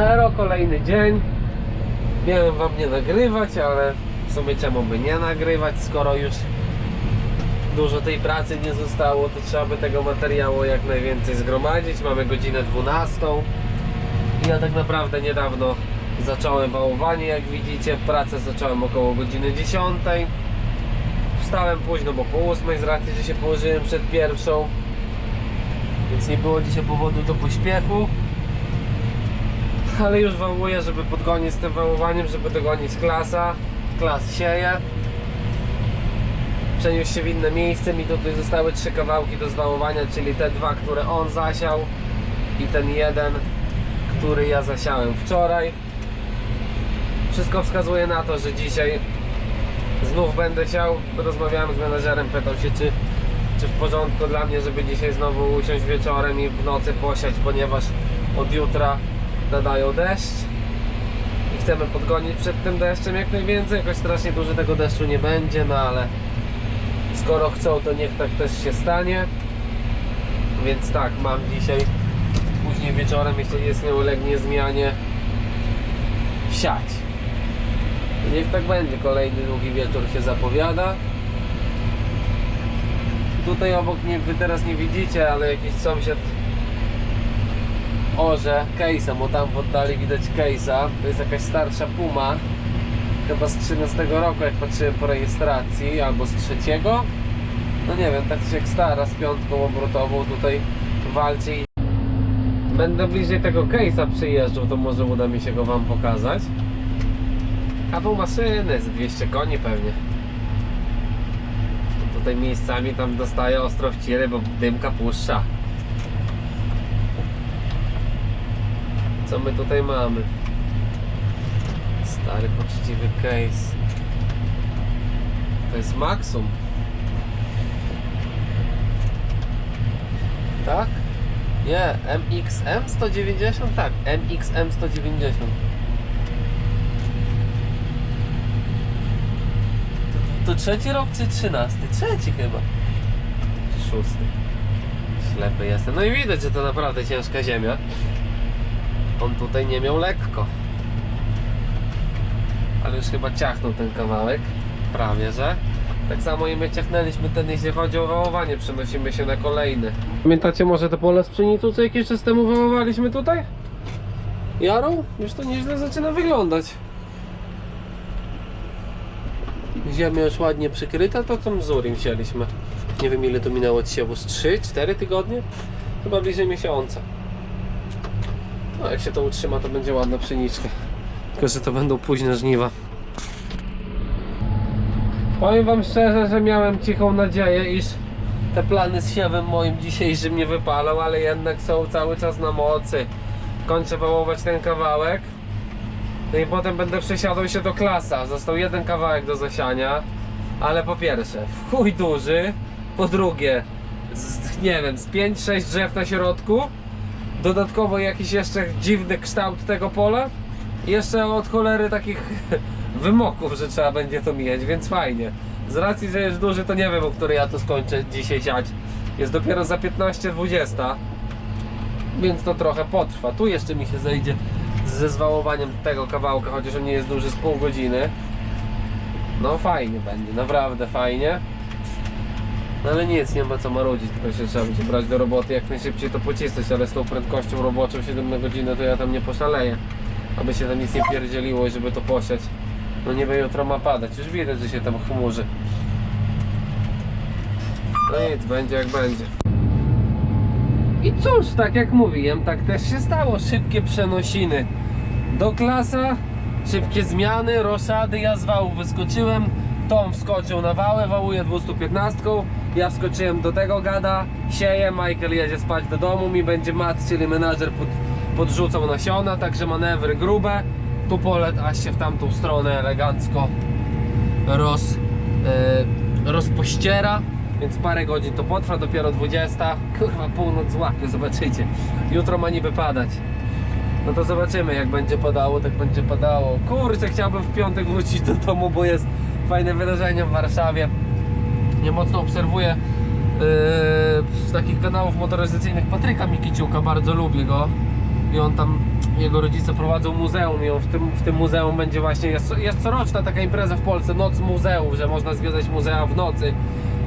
Siemanero, kolejny dzień. Miałem wam nie nagrywać, ale w sumie czemu by nie nagrywać, skoro już dużo tej pracy nie zostało, to trzeba by tego materiału jak najwięcej zgromadzić. Mamy godzinę 12. I ja tak naprawdę niedawno zacząłem wałowanie, jak widzicie. Pracę zacząłem około godziny 10. Wstałem późno, bo po 8 z racji, że się położyłem przed pierwszą. Więc nie było dzisiaj powodu do pośpiechu. Ale już wałuję, żeby podgonić z tym wałowaniem, żeby dogonić klasa. Klas sieje. Przeniósł się w inne miejsce. Mi tutaj zostały trzy kawałki do zwałowania, czyli te dwa, które on zasiał i ten jeden, który ja zasiałem wczoraj. Wszystko wskazuje na to, że dzisiaj znów będę siał. Rozmawiałem z menadżerem, pytał się, czy, czy w porządku dla mnie, żeby dzisiaj znowu usiąść wieczorem i w nocy posiać, ponieważ od jutra nadają deszcz i chcemy podgonić przed tym deszczem jak najwięcej. Jakoś strasznie dużo tego deszczu nie będzie, no ale skoro chcą, to niech tak też się stanie. Więc tak, mam dzisiaj później wieczorem, jeśli jest nie ulegnie zmianie, siać. Niech tak będzie, kolejny długi wieczór się zapowiada. Tutaj obok mnie, wy teraz nie widzicie, ale jakiś sąsiad orze case'a, bo tam w oddali widać case'a. To jest jakaś starsza Puma. Chyba z 13 roku, jak patrzyłem po rejestracji, albo z trzeciego. No nie wiem, tak czy jak stara, z piątką obrotową tutaj walczy Będę bliżej tego case'a przyjeżdżał, to może uda mi się go wam pokazać. Kawał maszyny, z 200 koni pewnie. Tutaj miejscami tam dostaje ostro w ciry, bo dymka puszcza. Co my tutaj mamy? Stary, poczciwy case. To jest Maxum. Tak? Nie, MXM 190? Tak, MXM 190. To, to trzeci rok czy trzynasty? Trzeci chyba. Czy szósty. Ślepy jestem. No i widać, że to naprawdę ciężka ziemia. On tutaj nie miał lekko. Ale już chyba ciachnął ten kawałek. Prawie, że. Tak samo i my ciachnęliśmy ten, jeśli chodzi o wałowanie. Przenosimy się na kolejny. Pamiętacie może to pole z co jakiś czas temu wywoływaliśmy tutaj? Jarą? Już to nieźle zaczyna wyglądać. Ziemia już ładnie przykryta, to tam zurim wzięliśmy. Nie wiem ile to minęło od siewu, z 3-4 tygodnie? Chyba bliżej miesiąca. No jak się to utrzyma, to będzie ładna pszeniczka. Tylko, że to będą późne żniwa. Powiem wam szczerze, że miałem cichą nadzieję, iż te plany z siewem moim dzisiejszym nie wypalą, ale jednak są cały czas na mocy. Kończę wałować ten kawałek. No i potem będę przesiadał się do klasa. Został jeden kawałek do zasiania. Ale po pierwsze, w chuj duży. Po drugie, z, nie wiem, z 5-6 drzew na środku. Dodatkowo jakiś jeszcze dziwny kształt tego pola. Jeszcze od cholery takich wymoków, że trzeba będzie to mieć, więc fajnie. Z racji, że jest duży, to nie wiem, o której ja to skończę dzisiaj siać. Jest dopiero za 15.20, więc to trochę potrwa. Tu jeszcze mi się zejdzie ze zwałowaniem tego kawałka, chociaż on nie jest duży z pół godziny. No fajnie będzie, naprawdę fajnie. No ale nic, nie ma co marudzić, tylko się trzeba będzie brać do roboty jak najszybciej to pocisnąć, ale z tą prędkością roboczą 7 na godzinę to ja tam nie poszaleję. Aby się tam nic nie pierdzieliło i żeby to posiać. No niby jutro ma padać, już widać, że się tam chmurzy. No nic, będzie jak będzie. I cóż, tak jak mówiłem, tak też się stało. Szybkie przenosiny do klasa, szybkie zmiany, roszady. Ja z wału wyskoczyłem, Tom wskoczył na wałę, wałuje 215. Ja wskoczyłem do tego gada, sieje, Michael jedzie spać do domu, mi będzie mat, czyli menadżer pod, podrzucał nasiona, także manewry grube. Tu polet aż się w tamtą stronę elegancko roz, e, rozpościera, więc parę godzin to potrwa, dopiero 20. Kurwa, północ złapie, zobaczycie. Jutro ma niby padać. No to zobaczymy, jak będzie padało, tak będzie padało. Kurczę, chciałbym w piątek wrócić do domu, bo jest fajne wydarzenie w Warszawie. Nie mocno obserwuję yy, z takich kanałów motoryzacyjnych Patryka Mikiciuka, bardzo lubię go. I on tam jego rodzice prowadzą muzeum i on w tym, w tym muzeum będzie właśnie, jest, jest coroczna taka impreza w Polsce, Noc Muzeów, że można zwiedzać muzea w nocy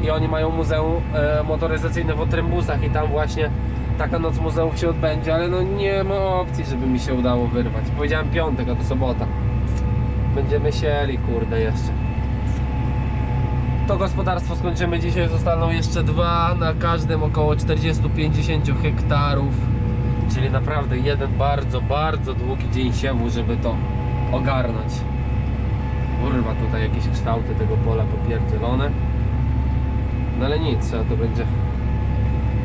i oni mają muzeum e, motoryzacyjne w Otrymbusach i tam właśnie taka Noc Muzeów się odbędzie, ale no nie ma opcji, żeby mi się udało wyrwać. Powiedziałem piątek, a to sobota. Będziemy sieli, kurde, jeszcze. To gospodarstwo skończymy dzisiaj, zostaną jeszcze dwa, na każdym około 40-50 hektarów. Czyli naprawdę jeden bardzo, bardzo długi dzień siewu, żeby to ogarnąć. Kurwa, tutaj jakieś kształty tego pola popierdzielone. No ale nic, trzeba to będzie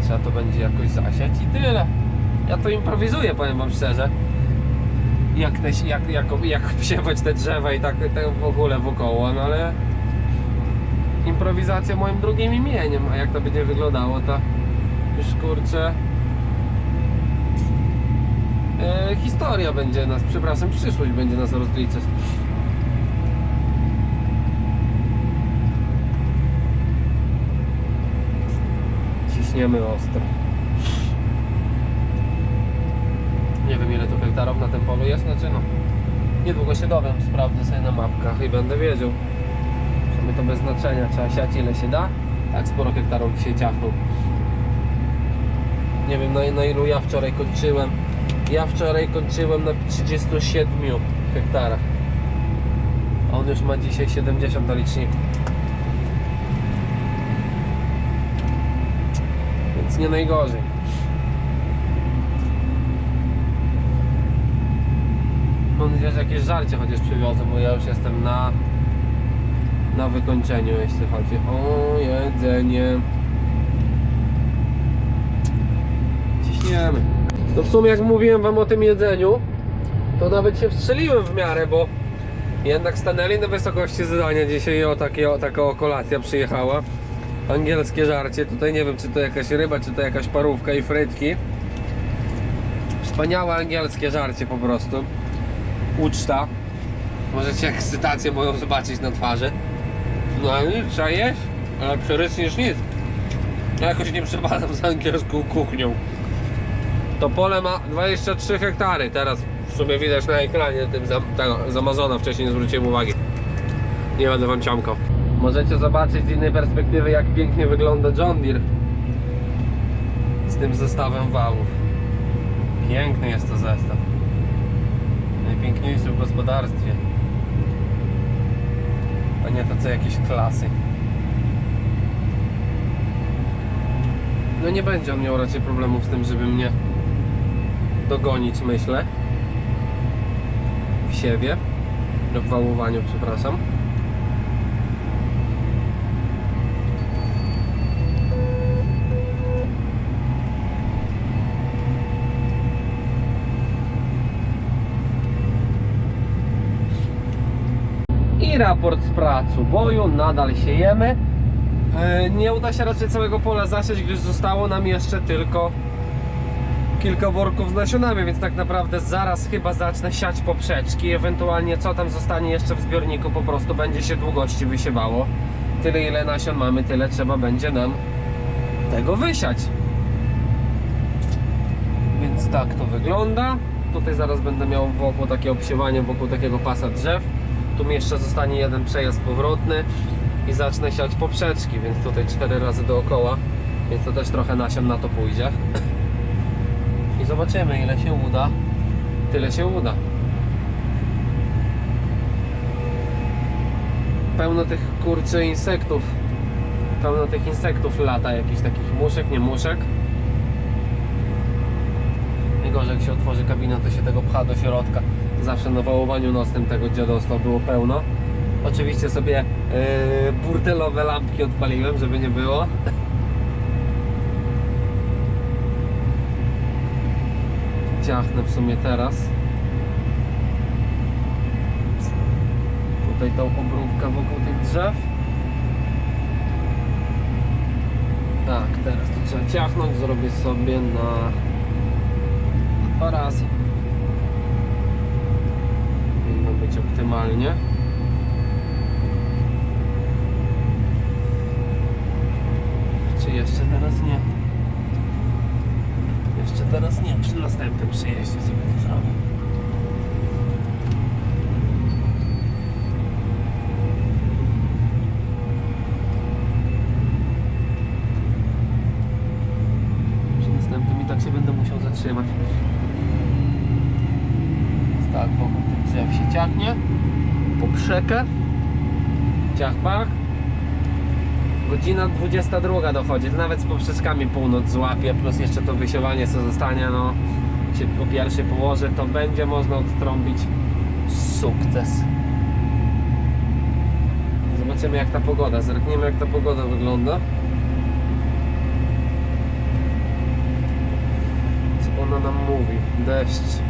trzeba to będzie jakoś zasiać i tyle. Ja to improwizuję, powiem wam szczerze. Jak, te, jak, jak, jak psiewać te drzewa i tak, tak w ogóle wokoło, no ale improwizacja moim drugim imieniem, a jak to będzie wyglądało, to już kurczę e, historia będzie nas, przepraszam, przyszłość będzie nas rozliczać. Ciśniemy ostro. Nie wiem ile to hektarów na tym polu jest, znaczy no niedługo się dowiem, sprawdzę sobie na mapkach i będę wiedział. To bez znaczenia, trzeba siać ile się da. Tak sporo hektarów dzisiaj ciachnął. Nie wiem na, na ilu ja wczoraj kończyłem. Ja wczoraj kończyłem na 37 hektarach. A on już ma dzisiaj 70 na liczniku. Więc nie najgorzej. Mam nadzieję, że jakieś żarcie chociaż przywiozę, bo ja już jestem na na wykończeniu, jeśli chodzi o jedzenie. Ciśniemy. To w sumie jak mówiłem wam o tym jedzeniu, to nawet się wstrzeliłem w miarę, bo jednak stanęli na wysokości zadania dzisiaj o takie o, taka o kolacja przyjechała. Angielskie żarcie, tutaj nie wiem czy to jakaś ryba, czy to jakaś parówka i frytki. Wspaniałe angielskie żarcie po prostu. Uczta. Możecie ekscytację moją zobaczyć na twarzy. No trzeba jeść, ale przerys niż nic. Ja jakoś nie przepadam z angielską kuchnią. To pole ma 23 hektary, teraz w sumie widać na ekranie tym z, tego, z Amazona, wcześniej nie zwróciłem uwagi. Nie będę wam ciąkał. Możecie zobaczyć z innej perspektywy jak pięknie wygląda John Deere z tym zestawem wałów. Piękny jest to zestaw. Najpiękniejszy w gospodarstwie a nie to co jakieś klasy. No nie będzie on miał raczej problemów z tym, żeby mnie dogonić, myślę. W siewie. lub W wałowaniu, przepraszam. Raport z pracy boju, nadal siejemy. E, Nie uda się raczej całego pola zasiać, gdyż zostało nam jeszcze tylko kilka worków z nasionami, więc tak naprawdę zaraz chyba zacznę siać poprzeczki, ewentualnie co tam zostanie jeszcze w zbiorniku po prostu będzie się długości wysiewało. Tyle ile nasion mamy, tyle trzeba będzie nam tego wysiać. Więc tak to wygląda. Tutaj zaraz będę miał wokół takie obsiewanie wokół takiego pasa drzew. Tu mi jeszcze zostanie jeden przejazd powrotny i zacznę siać poprzeczki, więc tutaj cztery razy dookoła, więc to też trochę nasion na to pójdzie. I zobaczymy ile się uda. Tyle się uda. Pełno tych kurczy insektów. Pełno tych insektów lata, jakichś takich muszek, nie muszek. Najgorzej jak się otworzy kabina, to się tego pcha do środka. Zawsze na wałowaniu nocnym tego dziadostwa było pełno. Oczywiście sobie yy, burdelowe lampki odpaliłem, żeby nie było. Ciachnę w sumie teraz. Tutaj tą obróbkę wokół tych drzew. Tak, teraz to trzeba ciachnąć, zrobię sobie na dwa razy. Być optymalnie. Czy jeszcze teraz nie? Jeszcze teraz nie, przy następnym przyjeździe sobie to zrobię. Jak się ciachnie. Poprzekę. Ciach-pach. Godzina 22 dochodzi, to nawet z poprzeczkami północ złapie, plus jeszcze to wysiewanie co zostanie, no się po pierwsze położy, to będzie można odtrąbić sukces. Zobaczymy jak ta pogoda, zerkniemy jak ta pogoda wygląda. Co ona nam mówi? Deszcz.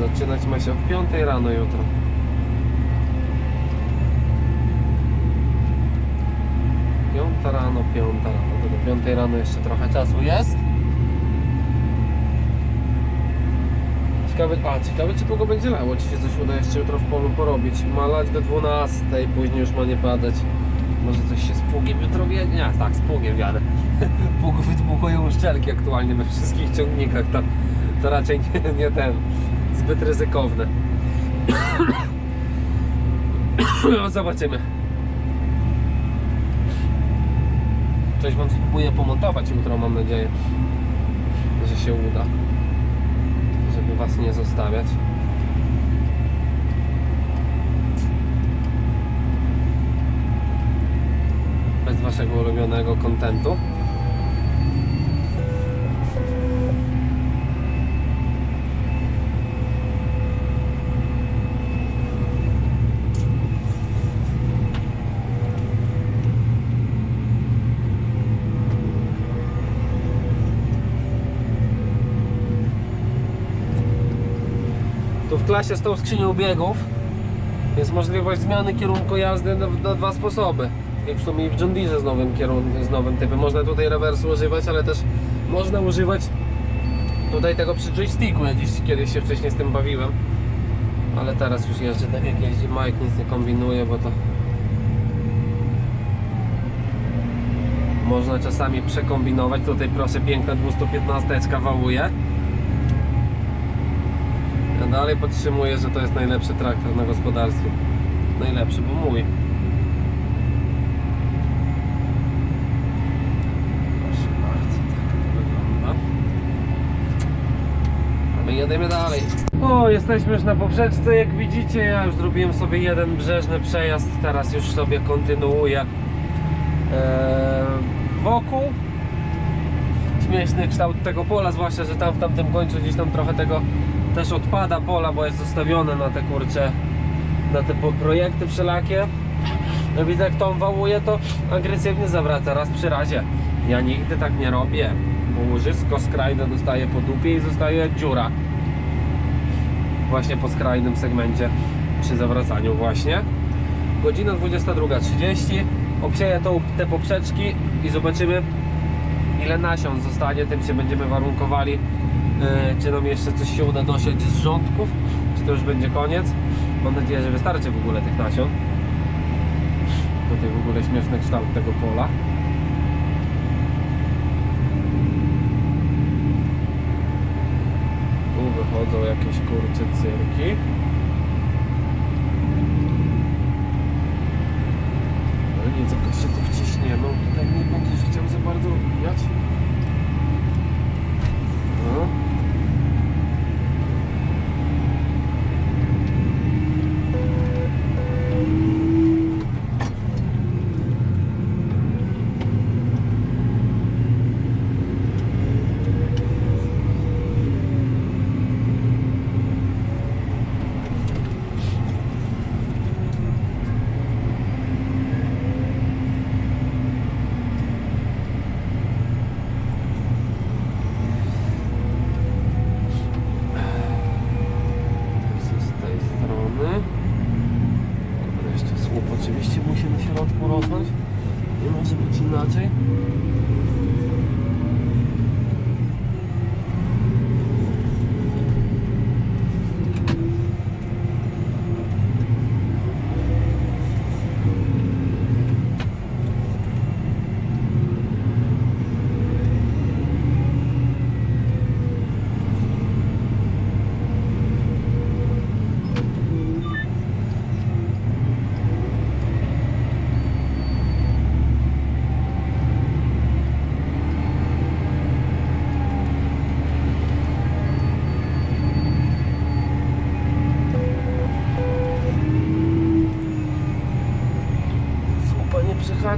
Zaczynać ma się o 5 rano jutro. Piąta rano, piąta rano. To do piątej rano jeszcze trochę czasu jest. Ciekawe, a ciekawe czy długo będzie lało, czy się coś uda jeszcze jutro w polu porobić. Ma lać do 12, później już ma nie padać. Może coś się z pługiem jutro wie? Nie, tak, z pługiem wiadę. Pług wytłukują uszczelki aktualnie we wszystkich ciągnikach. To, to raczej nie, nie ten, zbyt ryzykowne. No, zobaczymy. Coś wam spróbuję pomontować jutro, mam nadzieję, że się uda. Żeby was nie zostawiać. Bez waszego ulubionego kontentu. Klasie z tą skrzynią biegów jest możliwość zmiany kierunku jazdy na, na dwa sposoby. Jak w sumie w John Deere z nowym kierunkiem, z nowym typem. Można tutaj rewersu używać, ale też można używać tutaj tego przy joysticku. Ja dziś kiedyś się wcześniej z tym bawiłem. Ale teraz już jeżdżę tak jak jeździ Mike, nic nie kombinuje, bo to można czasami przekombinować. Tutaj proszę piękna 215 wałuje. Ja dalej podtrzymuję, że to jest najlepszy traktor na gospodarstwie. Najlepszy, bo mój. Proszę bardzo, tak to wygląda. A my jedziemy dalej. O, jesteśmy już na poprzeczce, jak widzicie. Ja już zrobiłem sobie jeden brzeżny przejazd, teraz już sobie kontynuuję eee, wokół śmieszny kształt tego pola, zwłaszcza, że tam w tamtym końcu gdzieś tam trochę tego też odpada pola, bo jest zostawione na te kurcze, na te projekty wszelakie. No widzę jak to wałuje, to agresywnie zawraca raz przy razie. Ja nigdy tak nie robię, bo łożysko skrajne dostaje po dupie i zostaje dziura. Właśnie po skrajnym segmencie przy zawracaniu właśnie. Godzina 22.30 obsieję tą, te poprzeczki i zobaczymy ile nasion zostanie, tym się będziemy warunkowali, czy nam jeszcze coś się uda dosiąść z rządków, czy to już będzie koniec. Mam nadzieję, że wystarczy w ogóle tych nasion. Tutaj w ogóle śmieszny kształt tego pola. Tu wychodzą jakieś kurcze cyrki. Ale nic, jak się tu wciśniemy, tutaj nie będziesz chciał za bardzo wijać.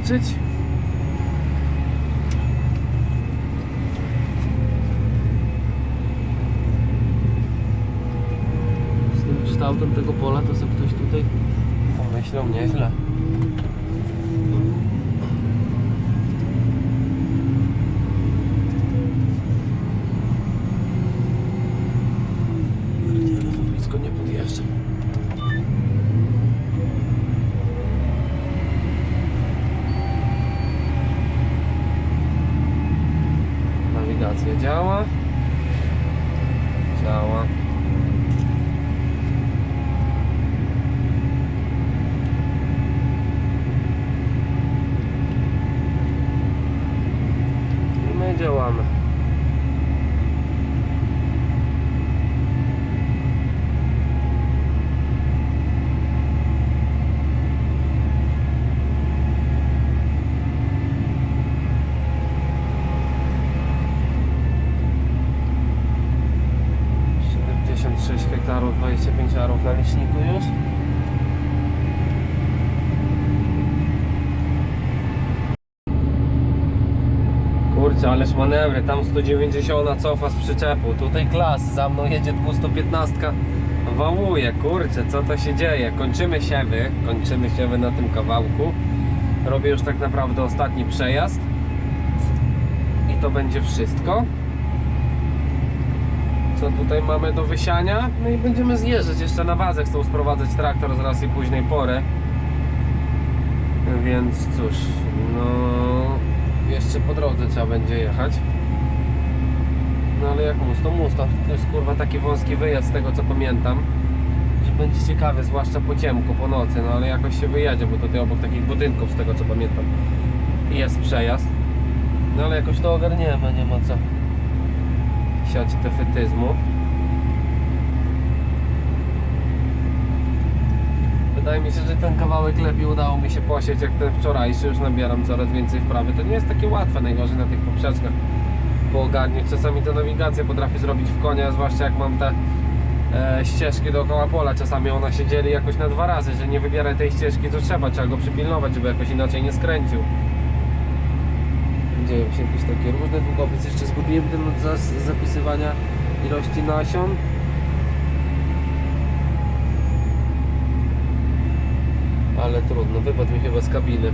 Zobaczyć. Z tym kształtem tego pola to sobie ktoś tutaj pomyślał nieźle. Pierdziele, to blisko nie podjeżdżam. Działa. Działa. I my działamy. Siedemdziesiąt sześć hektarów, 25 liczniku już. Kurczę, ależ manewry, tam 190 cofa z przyczepu, tutaj klas, za mną jedzie 215 wałuje, kurczę, co to się dzieje? Kończymy siewy, kończymy siewy na tym kawałku. Robię już tak naprawdę ostatni przejazd. I to będzie wszystko. Co tutaj mamy do wysiania? No i będziemy zjeżdżać jeszcze na bazę, chcą sprowadzać traktor z racji późnej pory. Więc cóż, no jeszcze po drodze trzeba będzie jechać. No ale jak mus, to mus, to jest kurwa taki wąski wyjazd z tego co pamiętam. Że będzie ciekawy, zwłaszcza po ciemku, po nocy, no ale jakoś się wyjedzie, bo tutaj obok takich budynków z tego co pamiętam jest przejazd. No ale jakoś to ogarniemy, nie ma co siać defetyzmu. Wydaje mi się, że ten kawałek lepiej udało mi się posieć jak ten wczorajszy, już nabieram coraz więcej wprawy. To nie jest takie łatwe, najgorzej na tych poprzeczkach po ogarnięć. Czasami ta nawigacja potrafi zrobić w konia, zwłaszcza jak mam te e, ścieżki dookoła pola. Czasami ona się dzieli jakoś na dwa razy, że nie wybieraj tej ścieżki co trzeba, trzeba go przypilnować, żeby jakoś inaczej nie skręcił. Dzieją się jakieś takie różne długopis. Jeszcze zgubiłem ten od zapisywania ilości nasion. Ale trudno, wypadł mi chyba z kabiny.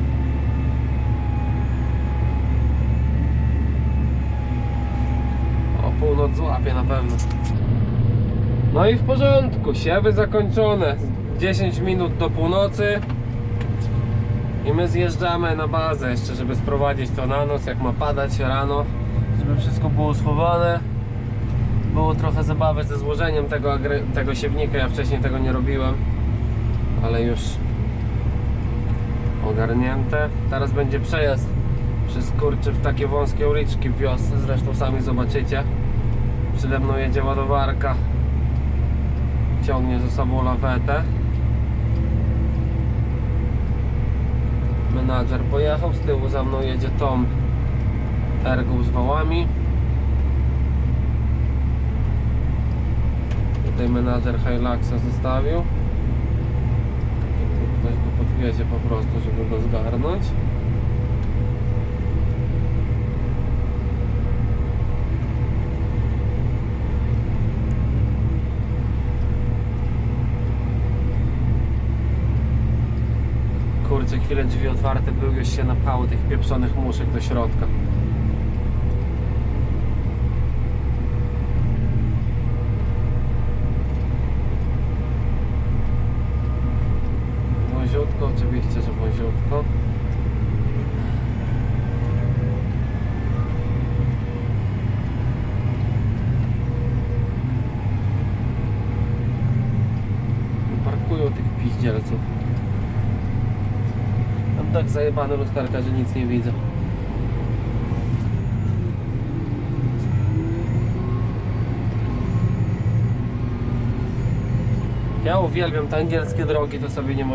O północ złapie na pewno. No i w porządku, siewy zakończone. 10 minut do północy. I my zjeżdżamy na bazę jeszcze, żeby sprowadzić to na noc, jak ma padać rano, żeby wszystko było schowane. Było trochę zabawy ze złożeniem tego, tego siewnika, ja wcześniej tego nie robiłem, ale już ogarnięte. Teraz będzie przejazd przez kurczy w takie wąskie uliczki w wiosce, zresztą sami zobaczycie. Przede mną jedzie ładowarka, ciągnie ze sobą lawetę. Menadżer pojechał, z tyłu za mną jedzie Tom Ergo z wałami. Tutaj menadżer Hiluxa zostawił. Ktoś go podwiezie po prostu, żeby go zgarnąć. Kurczę, chwilę drzwi otwarte były, już się napało tych pieprzonych muszek do środka. Wąziutko, oczywiście, że wąziutko. Parkują tych piździelców. Mam zajebane lusterka, że nic nie widzę. Ja uwielbiam te angielskie drogi, to sobie nie,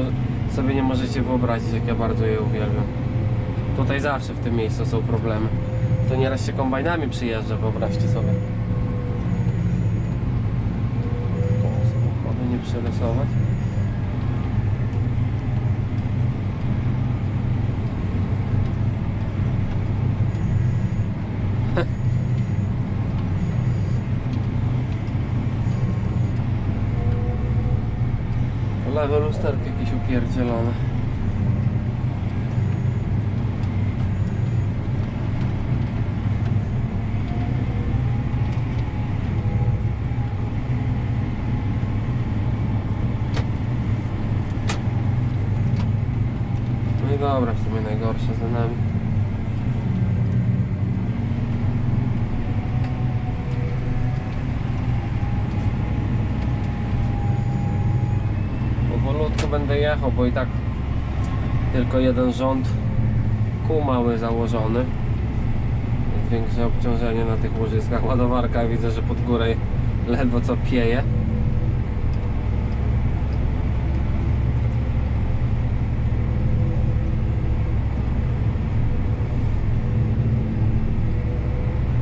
sobie nie możecie wyobrazić, jak ja bardzo je uwielbiam. Tutaj zawsze w tym miejscu są problemy. To nieraz się kombajnami przyjeżdża, wyobraźcie sobie. Koło samochodu nie przerysować. Lewe lusterko jakieś upierdzielone. No i dobra, w sumie najgorsze za nami. Będę jechał, bo i tak tylko jeden rząd kół mały założony. Większe obciążenie na tych łożyskach. Ładowarka widzę, że pod górę ledwo co pieje.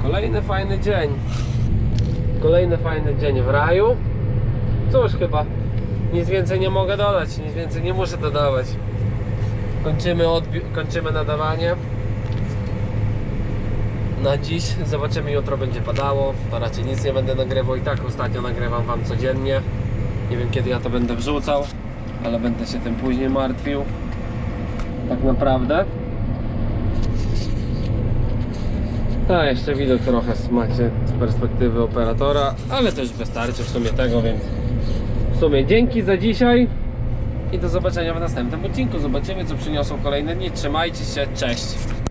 Kolejny fajny dzień. Kolejny fajny dzień w raju. Cóż, chyba nic więcej nie mogę dodać, nic więcej nie muszę dodawać. Kończymy, kończymy nadawanie. Na dziś zobaczymy, jutro będzie padało. To raczej nic nie będę nagrywał i tak ostatnio nagrywam Wam codziennie. Nie wiem kiedy ja to będę wrzucał, ale będę się tym później martwił. Tak naprawdę. Tak, jeszcze widok trochę macie z perspektywy operatora, ale też wystarczy w sumie tego, więc w sumie dzięki za dzisiaj i do zobaczenia w następnym odcinku. Zobaczymy co przyniosą kolejne dni. Trzymajcie się, cześć!